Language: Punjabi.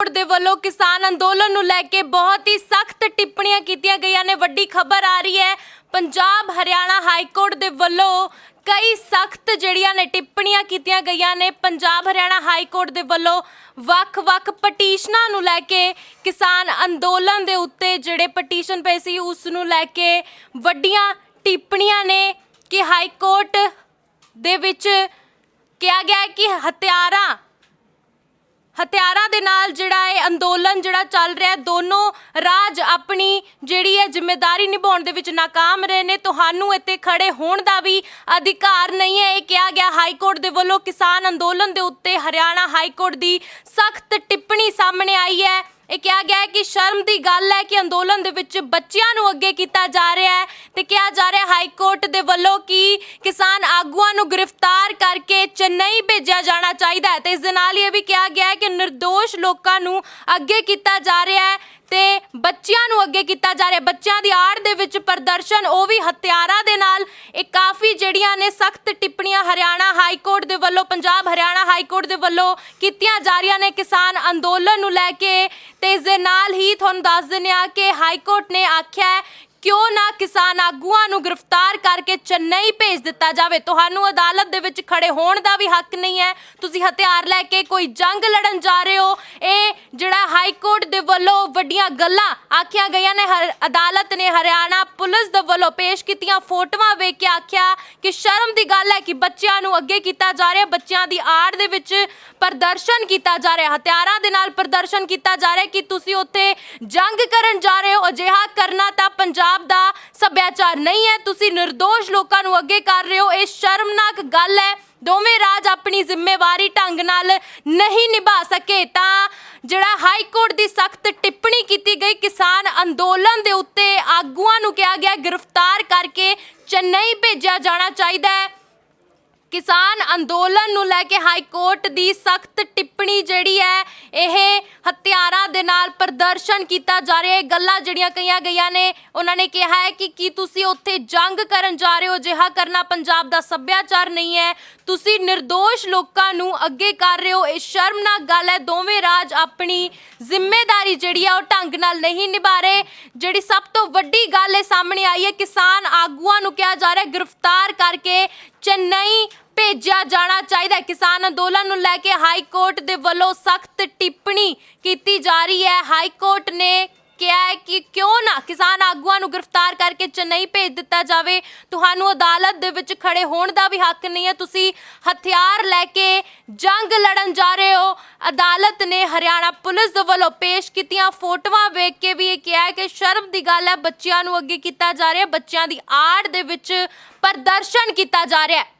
ਬੋਰਡ ਦੇ ਵੱਲੋਂ ਕਿਸਾਨ ਅੰਦੋਲਨ ਨੂੰ ਲੈ ਕੇ ਬਹੁਤ ਹੀ ਸਖਤ ਟਿੱਪਣੀਆਂ ਕੀਤੀਆਂ ਗਈਆਂ ਨੇ। ਵੱਡੀ ਖਬਰ ਆ ਰਹੀ ਹੈ, ਪੰਜਾਬ ਹਰਿਆਣਾ ਹਾਈ ਕੋਰਟ ਦੇ ਵੱਲੋਂ ਕਈ ਸਖਤ ਜਿਹੜੀਆਂ ਨੇ ਟਿੱਪਣੀਆਂ ਕੀਤੀਆਂ ਗਈਆਂ ਨੇ। ਪੰਜਾਬ ਹਰਿਆਣਾ ਹਾਈ ਕੋਰਟ ਦੇ ਵੱਲੋਂ ਵੱਖ-ਵੱਖ ਪਟੀਸ਼ਨਾਂ ਨੂੰ ਲੈ ਕੇ ਕਿਸਾਨ ਅੰਦੋਲਨ ਦੇ ਉੱਤੇ ਜਿਹੜੇ ਪਟੀਸ਼ਨ ਪਏ ਸੀ, ਉਸ ਨੂੰ ਲੈ ਕੇ ਵੱਡੀਆਂ ਟਿੱਪਣੀਆਂ ਨੇ ਕਿ ਹਾਈ ਕੋਰਟ ਦੇ ਵਿੱਚ ਕਿਹਾ ਗਿਆ ਹੈ ਕਿ ਹਥਿਆਰਾਂ ਹਥਿਆਰਾਂ ਦੇ ਨਾਲ ਜਿਹੜਾ ਇਹ ਅੰਦੋਲਨ ਜਿਹੜਾ ਚੱਲ ਰਿਹਾ ਦੋਨੋਂ ਰਾਜ ਆਪਣੀ ਜਿਹੜੀ ਹੈ ਜ਼ਿੰਮੇਵਾਰੀ ਨਿਭਾਉਣ ਦੇ ਵਿੱਚ ਨਾਕਾਮ ਰਹੇ ਨੇ। ਤੁਹਾਨੂੰ ਇੱਥੇ ਖੜੇ ਹੋਣ ਦਾ ਵੀ ਅਧਿਕਾਰ ਨਹੀਂ ਹੈ। ਇਹ ਕਿਹਾ ਗਿਆ ਹਾਈ ਕੋਰਟ ਦੇ ਵੱਲੋਂ ਕਿਸਾਨ ਅੰਦੋਲਨ ਦੇ ਉੱਤੇ ਹਰਿਆਣਾ ਹਾਈ ਕੋਰਟ ਦੀ ਸਖਤ ਟਿੱਪਣੀ ਸਾਹਮਣੇ ਆਈ ਹੈ। ਇਹ ਕਿਹਾ ਗਿਆ ਹੈ ਕਿ ਸ਼ਰਮ ਦੀ ਗੱਲ ਹੈ ਕਿ ਅੰਦੋਲਨ ਦੇ ਵਿੱਚ ਬੱਚਿਆਂ ਨੂੰ ਅੱਗੇ ਕੀਤਾ ਜਾ ਰਿਹਾ ਹੈ ਤੇ ਕਿਹਾ ਜਾ ਰਿਹਾ ਹਾਈ ਕੋਰਟ ਦੇ ਵੱਲੋਂ ਕਿ ਕਿਸਾਨ ਆਗੂਆਂ ਨੂੰ ਗ੍ਰਿਫਤਾਰ ਕਰਕੇ ਚੇਨਈ ਭੇਜਿਆ ਜਾਣਾ ਚਾਹੀਦਾ ਹੈ ਤੇ ਇਸ ਦੇ ਨਾਲ ਹੀ ਇਹ ਵੀ ਕਿਹਾ ਗਿਆ ਹੈ ਕਿ નિર્ਦੋਸ਼ ਲੋਕਾਂ ਨੂੰ ਅੱਗੇ ਕੀਤਾ ਜਾ ਰਿਹਾ ਹੈ ਤੇ ਬੱਚਿਆਂ ਨੂੰ ਅੱਗੇ ਕੀਤਾ ਜਾ ਰਿਹਾ ਬੱਚਿਆਂ ਦੀ ਆੜ ਦੇ ਵਿੱਚ ਪ੍ਰਦਰਸ਼ਨ, ਉਹ ਵੀ ਹਥਿਆਰਾਂ ਦੇ ਨਾਲ ਇਹ ਜਿਹੜੀਆਂ ਨੇ ਸਖਤ ਟਿੱਪਣੀਆਂ ਹਰਿਆਣਾ ਹਾਈ ਕੋਰਟ ਦੇ ਵੱਲੋਂ, ਪੰਜਾਬ ਹਰਿਆਣਾ ਹਾਈ ਕੋਰਟ ਦੇ ਵੱਲੋਂ ਕੀਤੀਆਂ ਜਾ ਰਹੀਆਂ ਨੇ ਕਿਸਾਨ ਅੰਦੋਲਨ ਨੂੰ ਲੈ ਕੇ। ਤੇ ਇਸ ਦੇ ਨਾਲ ਹੀ ਤੁਹਾਨੂੰ ਦੱਸ ਦਿੰਦੇ ਆ ਕਿ ਹਾਈ ਕੋਰਟ ਨੇ ਆਖਿਆ ਕਿਉਂ ਨਾ ਕਿਸਾਨ ਆਗੂਆਂ ਨੂੰ ਗ੍ਰਿਫਤਾਰ ਕਰਕੇ ਚੇਨਈ ਭੇਜ ਦਿੱਤਾ ਜਾਵੇ? ਤੁਹਾਨੂੰ ਅਦਾਲਤ ਦੇ ਵਿੱਚ ਖੜੇ ਹੋਣ ਦਾ ਵੀ ਹੱਕ ਨਹੀਂ ਹੈ। ਤੁਸੀਂ ਹਥਿਆਰ ਲੈ ਕੇ ਕੋਈ ਜੰਗ ਲੜਨ ਜਾ ਰਹੇ ਹੋ। ਇਹ ਜਿਹੜਾ ਹਾਈ ਕੋਰਟ ਦੇ ਵੱਲੋਂ ਵੱਡੀਆਂ ਗੱਲਾਂ ਆਖੀਆਂ ਗਈਆਂ ਨੇ, ਹਰ- ਅਦਾਲਤ ਨੇ ਹਰਿਆਣਾ ਪੁਲਿਸ ਦੇ ਵੱਲੋਂ ਪੇਸ਼ ਕੀਤੀਆਂ ਫੋਟੋਆਂ ਵੇਖ ਕੇ ਆਖਿਆ ਕਿ ਸ਼ਰਮ ਦੀ ਗੱਲ ਹੈ ਕਿ ਬੱਚਿਆਂ ਨੂੰ ਅੱਗੇ ਕੀਤਾ ਜਾ ਰਿਹਾ। ਬੱਚਿਆਂ ਦੀ ਆੜ ਦੇ ਵਿੱਚ ਪ੍ਰਦਰਸ਼ਨ ਕੀਤਾ ਜਾ ਰਿਹਾ, ਹਥਿਆਰਾਂ ਦੇ ਨਾਲ ਪ੍ਰਦਰਸ਼ਨ ਕੀਤਾ ਜਾ ਰਿਹਾ ਕਿ ਤੁਸੀਂ ਉੱਥੇ ਜੰਗ ਕਰਨ ਜਾ ਰਹੇ ਹੋ। ਅਜਿਹਾ ਕਰਨਾ ਤਾਂ ਪੰਜਾਬ ਦਾ ਸੱਭਿਆਚਾਰ ਨਹੀਂ ਹੈ। ਤੁਸੀਂ નિર્ਦੋਸ਼ ਲੋਕਾਂ ਨੂੰ ਅੱਗੇ ਕਰ ਰਹੇ ਹੋ। ਇਹ ਸ਼ਰਮਨਾਕ ਗੱਲ ਹੈ। ਦੋਵੇਂ ਰਾਜ ਆਪਣੀ ਜ਼ਿੰਮੇਵਾਰੀ ਢੰਗ ਨਾਲ ਨਹੀਂ ਨਿਭਾ ਸਕੇ। ਤਾਂ ਜਿਹੜਾ ਹਾਈ ਕੋਰਟ ਦੀ ਸਖਤ ਟਿੱਪਣੀ ਕੀਤੀ ਗਈ, ਕਿਸਾਨ ਅੰਦੋਲਨ ਦੇ ਉੱਤੇ ਆਗੂਆਂ ਨੂੰ ਕਿਹਾ ਗਿਆ, ਗ੍ਰਿਫਤਾਰ ਕਰਕੇ ਚੇਨਈ ਭੇਜਿਆ ਜਾਣਾ ਚਾਹੀਦਾ ਹੈ। ਕਿਸਾਨ ਅੰਦੋਲਨ ਨੂੰ ਲੈ ਕੇ ਹਾਈ ਕੋਰਟ ਦੀ ਸਖਤ ਟਿੱਪਣੀ ਜਿਹੜੀ ਹੈ, ਇਹ ਹਥਿਆਰਾਂ ਦੇ ਨਾਲ ਪ੍ਰਦਰਸ਼ਨ ਕੀਤਾ ਜਾ ਰਿਹਾ ਹੈ। ਗੱਲਾਂ ਜਿਹੜੀਆਂ ਕਹੀਆਂ ਗਈਆਂ ਨੇ, ਉਹਨਾਂ ਨੇ ਕਿਹਾ ਹੈ ਕਿ ਕੀ ਤੁਸੀਂ ਉੱਥੇ ਜੰਗ ਕਰਨ ਜਾ ਰਹੇ ਹੋ? ਜਿਹਾ ਕਰਨਾ ਪੰਜਾਬ ਦਾ ਸੱਭਿਆਚਾਰ ਨਹੀਂ ਹੈ। ਤੁਸੀਂ નિર્ਦੋਸ਼ ਲੋਕਾਂ ਨੂੰ ਅੱਗੇ ਕਰ ਰਹੇ ਹੋ। ਇਹ ਸ਼ਰਮਨਾਕ ਗੱਲ ਹੈ। ਦੋਵੇਂ ਰਾਜ ਆਪਣੀ ਜ਼ਿੰਮੇਵਾਰੀ ਜਿਹੜੀ ਆ ਉਹ ਢੰਗ ਨਾਲ ਨਹੀਂ ਨਿਭਾ ਰਹੇ। ਜਿਹੜੀ ਸਭ ਤੋਂ ਵੱਡੀ ਗੱਲ ਇਹ ਸਾਹਮਣੇ ਆਈ ਹੈ, ਕਿਸਾਨ ਆਗੂਆਂ ਨੂੰ ਕਿਹਾ ਜਾ ਰਿਹਾ ਗ੍ਰਿਫਤਾਰ ਕਰਕੇ ਚੇਨਈ ਭੇਜਿਆ ਜਾਣਾ ਚਾਹੀਦਾ ਹੈ। ਕਿਸਾਨ ਅੰਦੋਲਨ ਨੂੰ ਲੈ ਕੇ ਹਾਈ ਕੋਰਟ ਦੇ ਵੱਲੋਂ ਸਖਤ ਟਿੱਪਣੀ ਕੀਤੀ ਜਾ ਰਹੀ ਹੈ। ਹਾਈ ਕੋਰਟ ਨੇ ਕਿਹਾ ਹੈ ਕਿ ਕਿਉਂ ਨਾ ਕਿਸਾਨ ਨੂੰ ਗ੍ਰਿਫਤਾਰ ਕਰਕੇ ਚੇਨਈ ਭੇਜ ਦਿੱਤਾ ਜਾਵੇ। ਤੁਹਾਨੂੰ ਅਦਾਲਤ ਦੇ ਵਿੱਚ ਖੜੇ ਹੋਣ ਦਾ ਵੀ ਹੱਕ ਨਹੀਂ ਹੈ। ਤੁਸੀਂ ਹਥਿਆਰ ਲੈ ਕੇ ਜੰਗ ਲੜਨ ਜਾ ਰਹੇ ਹੋ। ਅਦਾਲਤ ਨੇ ਹਰਿਆਣਾ ਪੁਲਿਸ ਦੇ ਵੱਲੋਂ ਪੇਸ਼ ਕੀਤੀਆਂ ਫੋਟੋਆਂ ਵੇਖ ਕੇ ਵੀ ਇਹ ਕਿਹਾ ਹੈ ਕਿ ਸ਼ਰਮ ਦੀ ਗੱਲ ਹੈ। ਬੱਚਿਆਂ ਨੂੰ ਅੱਗੇ ਕੀਤਾ ਜਾ ਰਿਹਾ ਬੱਚਿਆਂ ਦੀ ਆੜ ਦੇ ਵਿੱਚ ਪ੍ਰਦਰਸ਼ਨ ਕੀਤਾ ਜਾ ਰਿਹਾ ਹੈ।